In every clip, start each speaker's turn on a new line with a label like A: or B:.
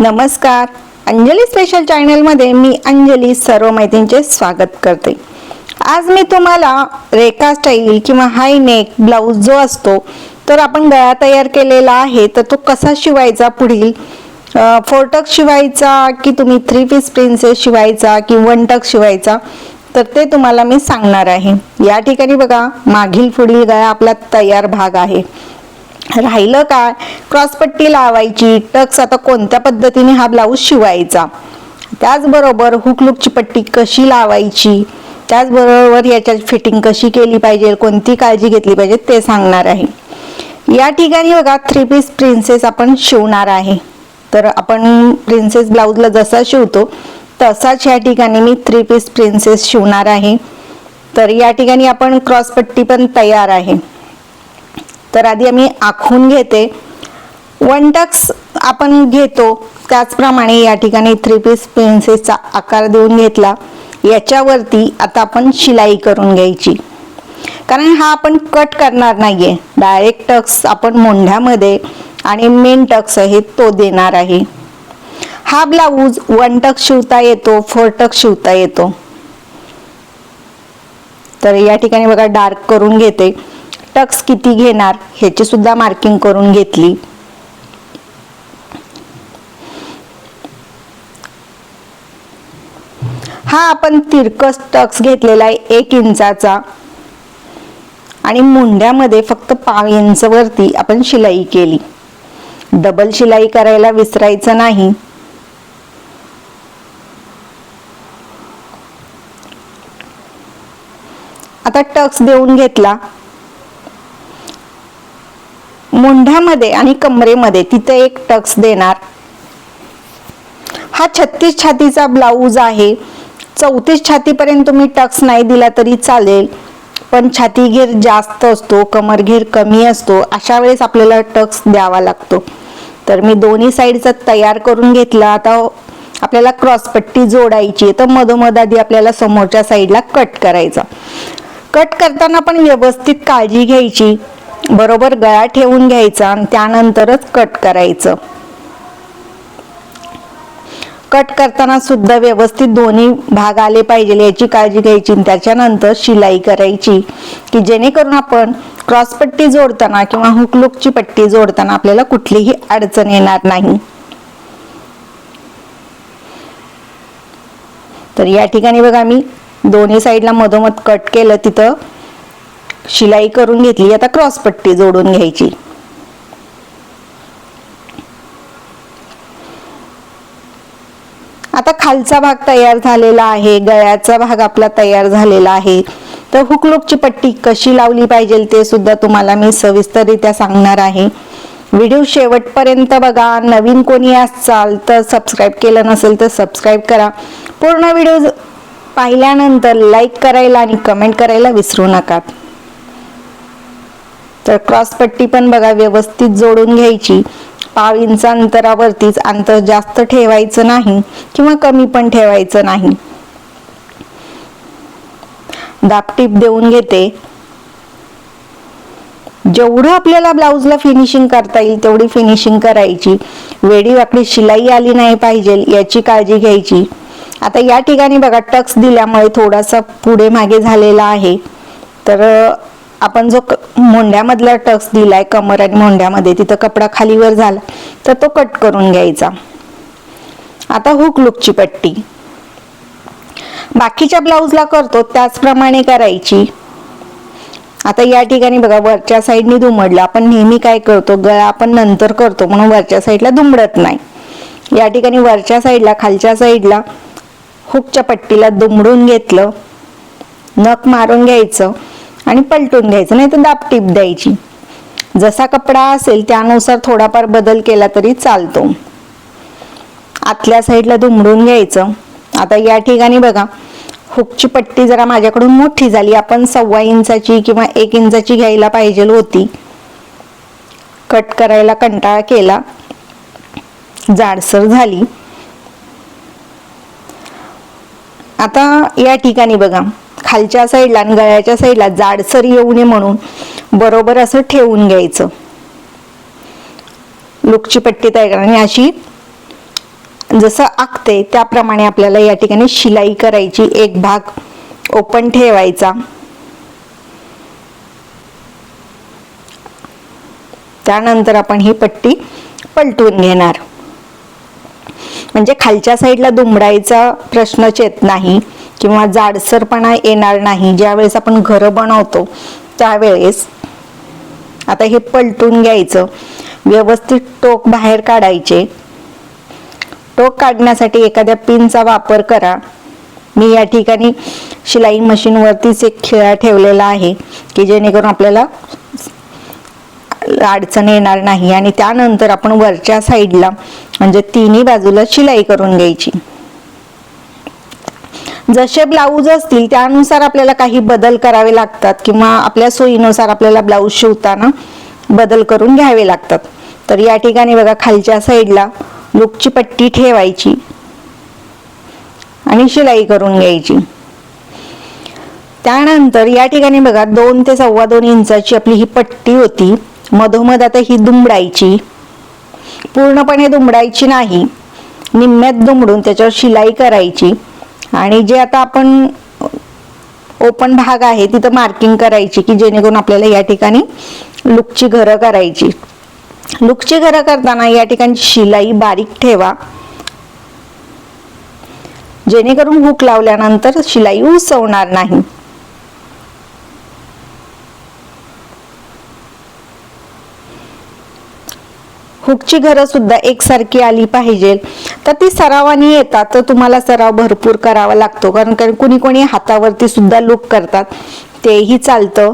A: नमस्कार. अंजली स्पेशल चॅनलमध्ये मी अंजली सर्व मैत्रींचे स्वागत करते. आज मी तुम्हाला रेखा स्टाईल किंवा हाय नेक ब्लाऊज जो असतो तर आपण गळा तयार केलेला आहे तर तो कसा शिवायचा पुढील? फोरटक शिवायचा की तुम्ही थ्री पीस प्रिन्सेस शिवायचा की वन टक शिवायचा? तर ते तुम्हाला मी सांगणार आहे. या ठिकाणी बघा मागील पुढील गळा आपला तयार भाग आहे. राहिलं काय? क्रॉसपट्टी लावायची टक्स आता कोणत्या पद्धतीने हा ब्लाऊज शिवायचा? त्याचबरोबर हुकलुकची पट्टी कशी लावायची? त्याचबरोबर याच्यात फिटिंग कशी केली पाहिजे? कोणती काळजी घेतली पाहिजे? ते सांगणार आहे. या ठिकाणी बघा थ्री पीस प्रिन्सेस आपण शिवणार आहे. तर आपण प्रिन्सेस ब्लाऊजला जसा शिवतो तसाच या ठिकाणी मी थ्री पीस प्रिन्सेस शिवणार आहे. तर या ठिकाणी आपण क्रॉसपट्टी पण तयार आहे. तर आधी आम्ही आखून घेते. वन टक्स आपण घेतो. त्याचप्रमाणे या ठिकाणी थ्री पीस पेन्सिलचा आकार देऊन घेतला. याच्यावरती आता आपण शिलाई करून घ्यायची. कारण हा आपण कट करणार नाहीये. डायरेक्ट टक्स आपण मोंढ्यामध्ये आणि मेन टक्स आहे तो देणार आहे. हा ब्लाऊज वन टक शिवता येतो फोर टक शिवता येतो. तर या ठिकाणी बघा डार्क करून घेते. टक्स किती घेणार ह्याची सुद्धा मार्किंग करून घेतली. हा आपण तिरकस टक्स घेतलेला आहे एक इंचाचा. आणि मुंड्यामध्ये फक्त पाव इंच वरती आपण शिलाई केली. डबल शिलाई करायला विसरायचं नाही. आता टक्स देऊन घेतला. मुंढ्यामध्ये आणि कमरेमध्ये तिथे एक टक्स देणार. हा छत्तीस छातीचा ब्लाऊज आहे. चौतीस छातीपर्यंत तुम्ही टक्स नाही दिला तरी चालेल. पण छाती घेर जास्त असतो कमर घेर कमी असतो अशा वेळेस आपल्याला टक्स द्यावा लागतो. तर मी दोन्ही साईडचा तयार करून घेतला. आता आपल्याला क्रॉसपट्टी जोडायची तर मधोमध आधी आपल्याला समोरच्या साईडला कट करायचा. कट करताना पण व्यवस्थित काळजी घ्यायची. बरोबर गळा ठेवून घ्यायचा आणि त्यानंतरच कट करायचं. कट करताना सुद्धा व्यवस्थित दोन्ही भाग आले पाहिजे याची काळजी घ्यायची आणि त्याच्यानंतर शिलाई करायची. की जेणेकरून आपण क्रॉस पट्टी जोडताना किंवा हुकलुकची पट्टी जोडताना आपल्याला कुठलीही अडचण येणार नाही. तर या ठिकाणी बघा मी दोन्ही साईडला मधोमध कट केलं तिथं शिलाई करून घेतली आता क्रॉस पट्टी जोडून घ्यायची. आता खालचा भाग तयार झालेला आहे गळ्याचा भाग आपला तयार झालेला आहे. तर हुकलुकची पट्टी कशी लावली पाहिजे ते सुद्धा तुम्हाला मी सविस्तररित्या सांगणार आहे. व्हिडिओ शेवटपर्यंत बघा. नवीन कोणी असाल तर सबस्क्राईब केलं नसेल तर सबस्क्राईब करा. पूर्ण व्हिडिओ पाहिल्यानंतर लाईक करायला आणि कमेंट करायला विसरू नका. तर क्रॉस पट्टी पण बघा व्यवस्थित जोडून घ्यायची. पाव इंच अंतरावरतीच अंतर जास्त ठेवायचं नाही किंवा कमी पण ठेवायचं नाही. दापटीप देऊन घेते. जेवढं आपल्याला ब्लाऊजला फिनिशिंग करता येईल तेवढी फिनिशिंग करायची. वेडी वाकडी शिलाई आली नाही पाहिजे याची काळजी घ्यायची. आता या ठिकाणी बघा टक्स दिल्यामुळे थोडासा पुढे मागे झालेला आहे. तर आपण जो मोंढ्यामधला टक्स दिलाय कमर आणि मोंढ्यामध्ये तिथं कपडा खालीवर झाला तर तो कट करून घ्यायचा. आता हुक लुकची पट्टी. बाकीच्या ब्लाऊजला करतो त्याचप्रमाणे करायची. आता या ठिकाणी बघा वरच्या साईडनी दुमडलं. आपण नेहमी काय करतो गळा आपण नंतर करतो म्हणून वरच्या साईडला दुमडत नाही. या ठिकाणी वरच्या साईडला खालच्या साईडला हुकच्या पट्टीला दुमडून घेतलं. नख मारून घ्यायचं. आणि पलटून घ्यायचं नाही तर दापटीप द्यायची. जसा कपडा असेल त्यानुसार थोडाफार बदल केला तरी चालतो. आतल्या साईडला दुमडून घ्यायचं. आता या ठिकाणी बघा हुकची पट्टी जरा माझ्याकडून मोठी झाली. आपण सव्वा इंचाची किंवा एक इंचाची घ्यायला पाहिजे होती. कट करायला कंटाळा केला. जाडसर झाली. आता या ठिकाणी बघा. खालच्या साईडला आणि गळ्याच्या साईडला जाडसर येऊ नये म्हणून बरोबर असं ठेवून घ्यायचं. लुकची पट्टी तयार करा. आणि अशी जसं आखते त्याप्रमाणे आपल्याला या ठिकाणी शिलाई करायची. एक भाग ओपन ठेवायचा. त्यानंतर आपण ही पट्टी पलटून घेणार. म्हणजे खालच्या साईडला दुमडायचा प्रश्नच येत नाही किंवा जाडसरपणा येणार नाही. ज्यावेळेस आपण घरं बनवतो त्यावेळेस आता हे पलटून घ्यायचं. व्यवस्थित टोक बाहेर काढायचे. टोक काढण्यासाठी एखाद्या पिनचा वापर करा. मी या ठिकाणी शिलाई मशीनवरतीच एक खिळा ठेवलेला आहे की जेणेकरून आपल्याला अडचण येणार नाही. आणि त्यानंतर आपण वरच्या साईडला म्हणजे तिन्ही बाजूला शिलाई करून घ्यायची. जसे ब्लाऊज असतील त्यानुसार आपल्याला काही बदल करावे लागतात किंवा आपल्या सोयीनुसार आपल्याला ब्लाऊज शिवताना बदल करून घ्यावे लागतात. तर या ठिकाणी बघा खालच्या साईडला लुकची पट्टी ठेवायची आणि शिलाई करून घ्यायची. त्यानंतर या ठिकाणी बघा दोन ते सव्वा दोन इंचाची आपली ही पट्टी होती. मधोमध आता ही दुमडायची. पूर्णपणे दुमडायची नाही. निम्म्यात दुमडून त्याच्यावर शिलाई करायची. आणि जे आता आपण ओपन भाग आहे तिथं मार्किंग करायची की जेणेकरून आपल्याला या ठिकाणी लुकची घरं करायची. लुकची घरं करताना या ठिकाणी शिलाई बारीक ठेवा. जेणेकरून हुक लावल्यानंतर शिलाई उसवणार नाही. हुकची घरं सुद्धा एकसारखी आली पाहिजे. तर ती सरावाने येतात तर तुम्हाला सराव भरपूर करावा लागतो. कारण कारण कुणी कोणी हातावरती सुद्धा लूप करतात. तेही चालतं.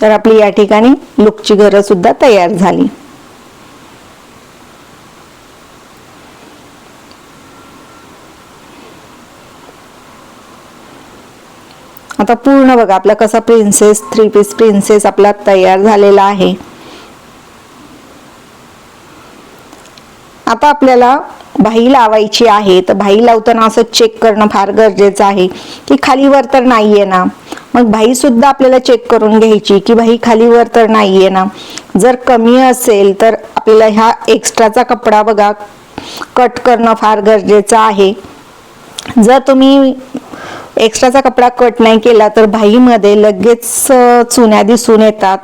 A: तर आपली या ठिकाणी लुकची घरं सुद्धा तयार झाली. आता पूर्ण बघा आपला कसा प्रिन्सेस थ्री पीस प्रिन्सेस आपला तयार झालेला आहे. आता आपल्याला भाई लावायची आहे तर भाई लावताना असं चेक करणं फार गरजेचं आहे की खालीवर तर नाहीये ना. मग भाई सुद्धा आपल्याला चेक करून घ्यायची की भाई खालीवर तर नाहीये ना. जर कमी असेल तर आपल्याला ह्या एक्स्ट्राचा कपडा बघा कट करणं फार गरजेचं आहे. जर तुम्ही एक्स्ट्राचा कपडा कट नाही केला तर भाईमध्ये लगेच चुन्या दिसून येतात.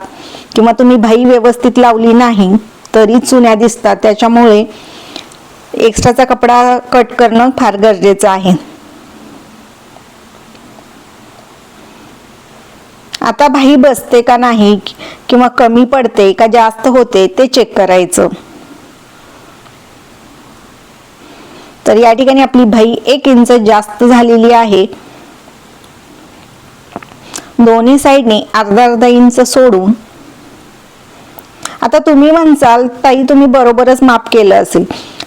A: किंवा तुम्ही भाई व्यवस्थित लावली नाही तरी चुन्या दिसतात. त्याच्यामुळे एक्स्ट्राचा कपडा कट करणं फार गरजेचं आहे. आता भाई बसते का नाही किंवा कमी पडते का जास्त होते ते चेक करायचं. तर या ठिकाणी आपली भाई एक इंच जास्त झालेली आहे. दोन्ही साईडने अर्धा अर्धा इंच सोडून. आता तुम्ही म्हणसाल ताई तुम्ही बरोबरच माप केलं असेल.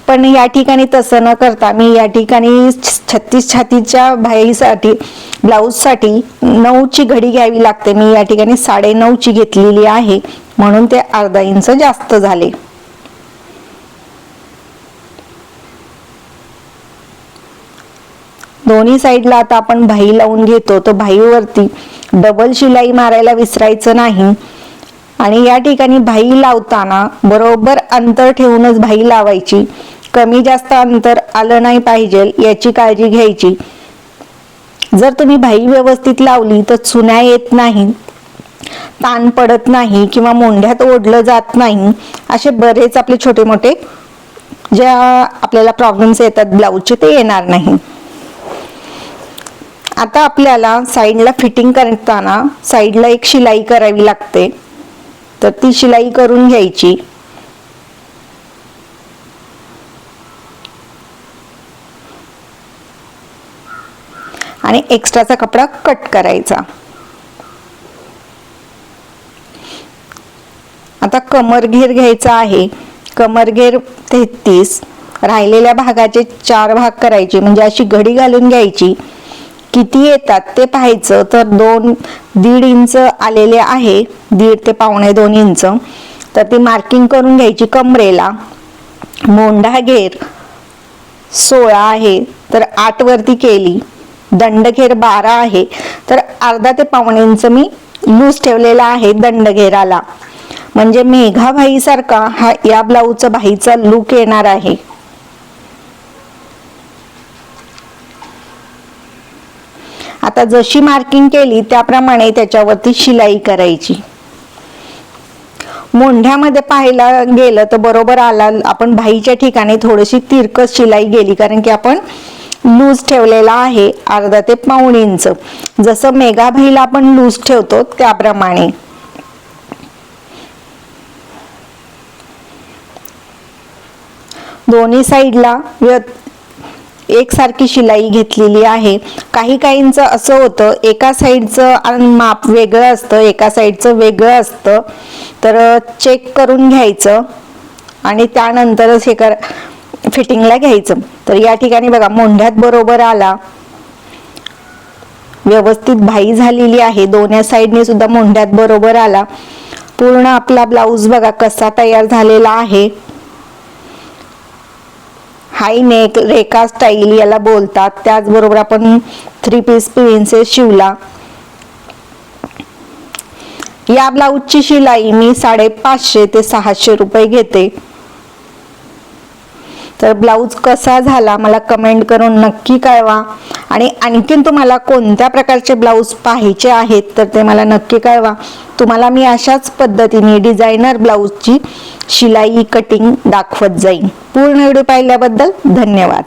A: पण या ठिकाणी तसं न करता मी या ठिकाणी छत्तीस छातीच्या भाईसाठी ब्लाऊजसाठी नऊची घडी घ्यावी लागते. मी या ठिकाणी साडे नऊची घेतलेली आहे. म्हणून ते अर्धा इंच जास्त झाले. दोन्ही साईडला आता आपण भाई लावून घेतो तर भाईवरती डबल शिलाई मारायला विसरायचं नाही. आणि या ठिकाणी भाई लावताना बरोबर अंतर ठेवूनच भाई लावायची. कमी जास्त अंतर आलं नाही पाहिजे याची काळजी घ्यायची. जर तुम्ही भाई व्यवस्थित लावली तर चुन्या येत नाही ताण पडत नाही किंवा मोंढ्यात ओढलं जात नाही. असे बरेच आपले छोटे मोठे ज्या आपल्याला प्रॉब्लेम्स येतात ब्लाऊजचे ते येणार नाही. आता आपल्याला साईडला फिटिंग करताना साईडला एक शिलाई करावी लागते. तर ती शिलाई करून घ्यायची. आणि एक्स्ट्राचा कपडा कट करायचा. आता कमरघेर घ्यायचा आहे. कमरघेर तेहतीस. राहिलेल्या भागाचे चार भाग करायचे. म्हणजे अशी घडी घालून घ्यायची. किती येतात ते पाहायचं. तर दोन दीड इंच आलेले आहे. दीड ते पावणे दोन इंच. तर ती मार्किंग करून घ्यायची कमरेला. मोंढा घेर सोळा आहे. तर आठ वरती केली. दंडघेर बारा आहे. तर अर्धा ते पावणे इंच मी लूज ठेवलेला आहे दंडघेराला. म्हणजे मेघाभाईसारखा हा या ब्लाऊजचा भाईचा लुक येणार आहे. आता जशी मार्किंग केली त्याप्रमाणे त्याच्यावरती शिलाई करायची. मोंढ्यामध्ये पाहायला गेलं तर बरोबर आला आपण भाईच्या ठिकाणी थोडीशी तिरकस शिलाई गेली कारण की आपण लूज ठेवलेला आहे अर्धा ते पाऊण इंच. जसं मेगा भाईला आपण लूज ठेवतो त्याप्रमाणे. दोन्ही साईडला एकसारखी शिलाई घेतलेली आहे. काही काहींचं असं होतं एका साईडचं माप वेगळं असतं एका साईडचं वेगळं असतं. तर चेक करून घ्यायचं आणि त्यानंतरच हे कर फिटिंगला घ्यायचं. तर या ठिकाणी बघा मोंढ्यात बरोबर आला. व्यवस्थित भाई झालेली आहे. दोन्या साईडने सुद्धा मोंढ्यात बरोबर आला. पूर्ण आपला ब्लाऊज बघा कसा तयार झालेला आहे. हाय नेक रेखा स्टाईल याला बोलतात. त्याचबरोबर आपण थ्री पीस प्रिन्सेस शिवला. या ब्लाऊजची शिलाई मी साडेपाचशे ते सहाशे रुपये घेते. तर ब्लाऊज कसा झाला मला कमेंट करून नक्की कळवा. आणि आणखीन तुम्हाला कोणत्या प्रकारचे ब्लाऊज पाहायचे आहेत तर ते मला नक्की कळवा. तुम्हाला मी अशाच पद्धतीने डिझायनर ब्लाऊजची शिलाई कटिंग दाखवत जाईन. पूर्ण व्हिडिओ पाहिल्याबद्दल धन्यवाद.